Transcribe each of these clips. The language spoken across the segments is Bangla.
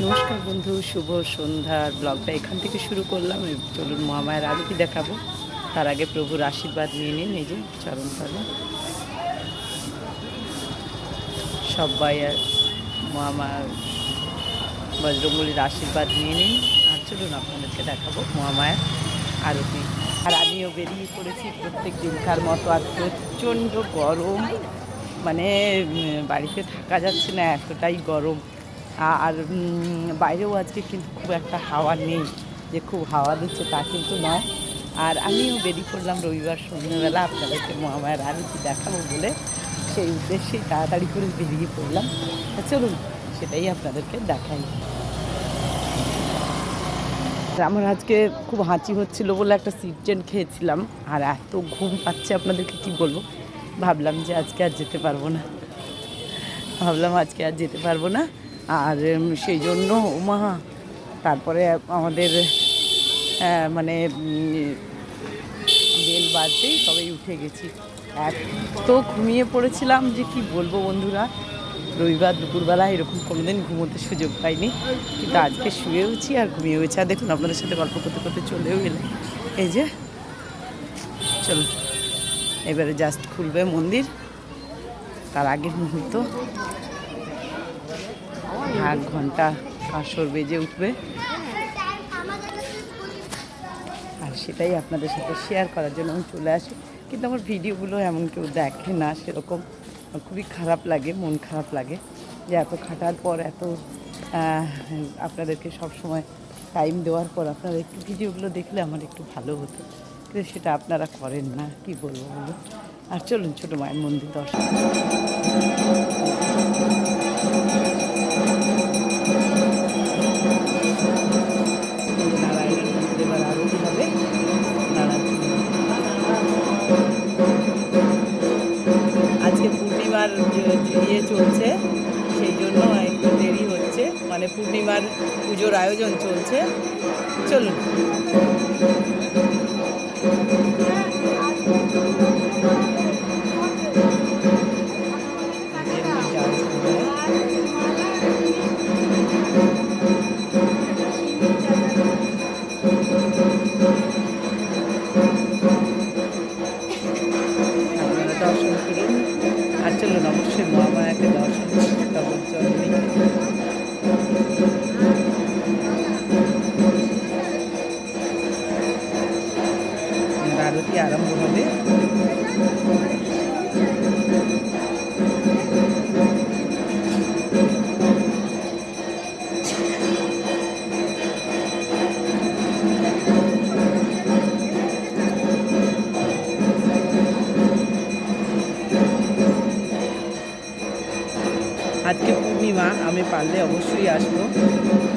নমস্কার বন্ধু, শুভ সন্ধ্যার ব্লগটা এখান থেকে শুরু করলাম। চলুন মহামায়ের আরতি দেখাবো। তার আগে প্রভুর আশীর্বাদ নিয়ে নিন এই যে চরণ তলে। সবাই আর মহামায়ার বজ্রঙ্গলির আশীর্বাদ নিয়ে নিন। আর চলুন আপনাদেরকে দেখাবো মহামায়ার আরতি। আর আমিও বেরিয়ে পড়েছি প্রত্যেক দিনকার মতো। আর প্রচণ্ড গরম। মানে বাড়িতে থাকা যাচ্ছে না, এতটাই গরম। আর বাইরেও আজকে কিন্তু খুব একটা হাওয়া নেই, যে খুব হাওয়া দিচ্ছে তা কিন্তু নয়। আর আমিও বেরিয়ে পড়লাম রবিবার সন্ধ্যাবেলা আপনাদেরকে মহামায়ের আরতি দেখাবো বলে, সেই উদ্দেশ্যেই তাড়াতাড়ি করে বেরিয়ে পড়লাম। চলুন, সেটাই আপনাদেরকে দেখাই। আমার আজকে খুব হাঁচি হচ্ছিল বলে একটা সিটজেন খেয়েছিলাম, আর এত ঘুম পাচ্ছে আপনাদেরকে কি বলব? ভাবলাম যে আজকে আর যেতে পারব না। ভাবলাম আজকে আর যেতে পারব না। আর সেই জন্য মা তারপরে আমাদের মানে বেল বাজতেই তবেই উঠে গেছি। এত ঘুমিয়ে পড়েছিলাম যে কি বলব বন্ধুরা, রবিবার দুপুরবেলা এরকম কোনোদিন ঘুমোতে সুযোগ পাইনি। কিন্তু আজকে শুয়েওছি আর ঘুমিয়ে গেছি আর দেখুন, আপনাদের সাথে গল্প করতে করতে চলেও গেলে এই যে চলো এবারে জাস্ট খুলবে মন্দির। তার আগের মুহূর্ত। এক ঘণ্টা আসর বেজে উঠবে। আর সেটাই আপনাদের সাথে শেয়ার করার জন্য আমি চলে আসি। কিন্তু আমার ভিডিওগুলো এমন কেউ দেখে না, সেরকম খুবই খারাপ লাগে, মন খারাপ লাগে যে এত খাটার পর এত আপনাদেরকে সব সময় টাইম দেওয়ার পর আপনারা একটু ভিডিওগুলো দেখলে আমার একটু ভালো হতো। কিন্তু সেটা আপনারা করেন না, কি বলব বলুন? আর চলুন ছোটো মায়ের মন্দির দর্শন চলছে, সেই জন্য একটু দেরি হচ্ছে। মানে পূর্ণিমার পুজোর আয়োজন চলছে। চলুন। দর্শন করুন আর চলুন, অবশ্যই মহামায়াকে আজকে পূর্ণিমা আমি পারলে অবশ্যই আসব।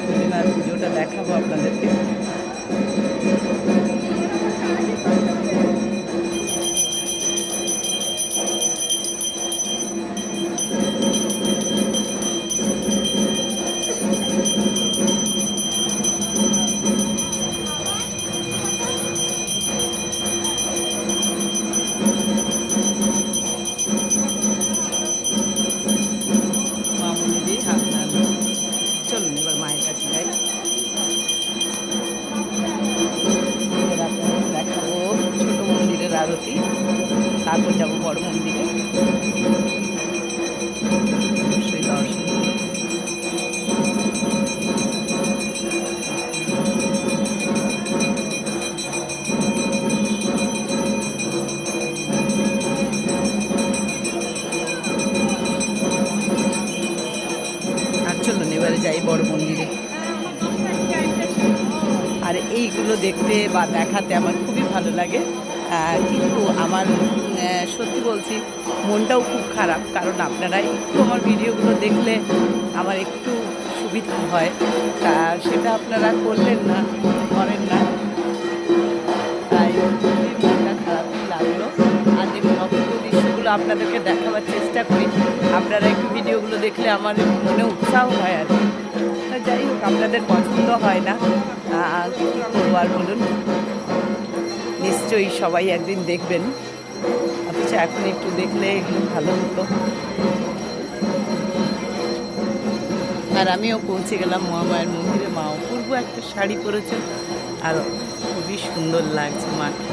পূর্ণিমার পুজোটা দেখাবো আপনাদেরকে। তারপর যাব বড় মন্দিরে। অবশ্যই দর্শন যাই বড় মন্দিরে। আর এইগুলো দেখতে বা দেখাতে আমার খুবই ভালো লাগে। কিন্তু আমার সত্যি বলছি, মনটাও খুব খারাপ, কারণ আপনারা একটু আমার ভিডিওগুলো দেখলে আমার একটু সুবিধা হয়। তা সেটা আপনারা করলেন না, করেন না। তাই মনটা খারাপই লাগল। আর দেখুন অপূর্ব দৃশ্যগুলো আপনাদেরকে দেখাবার চেষ্টা করি, আপনারা একটু ভিডিওগুলো দেখলে আমার মনে উৎসাহ হয় আর কি। যাই হোক, আপনাদের পছন্দ হয় না কী করব আর বলুন? নিশ্চয়ই সবাই একদিন দেখবেন। অথচ এখন একটু দেখলে একটু ভালো হতো। আর আমিও পৌঁছে গেলাম মহামায়ের মন্দিরে। মা অপূর্ব একটা শাড়ি পরেছে আর খুবই সুন্দর লাগছে মাকে।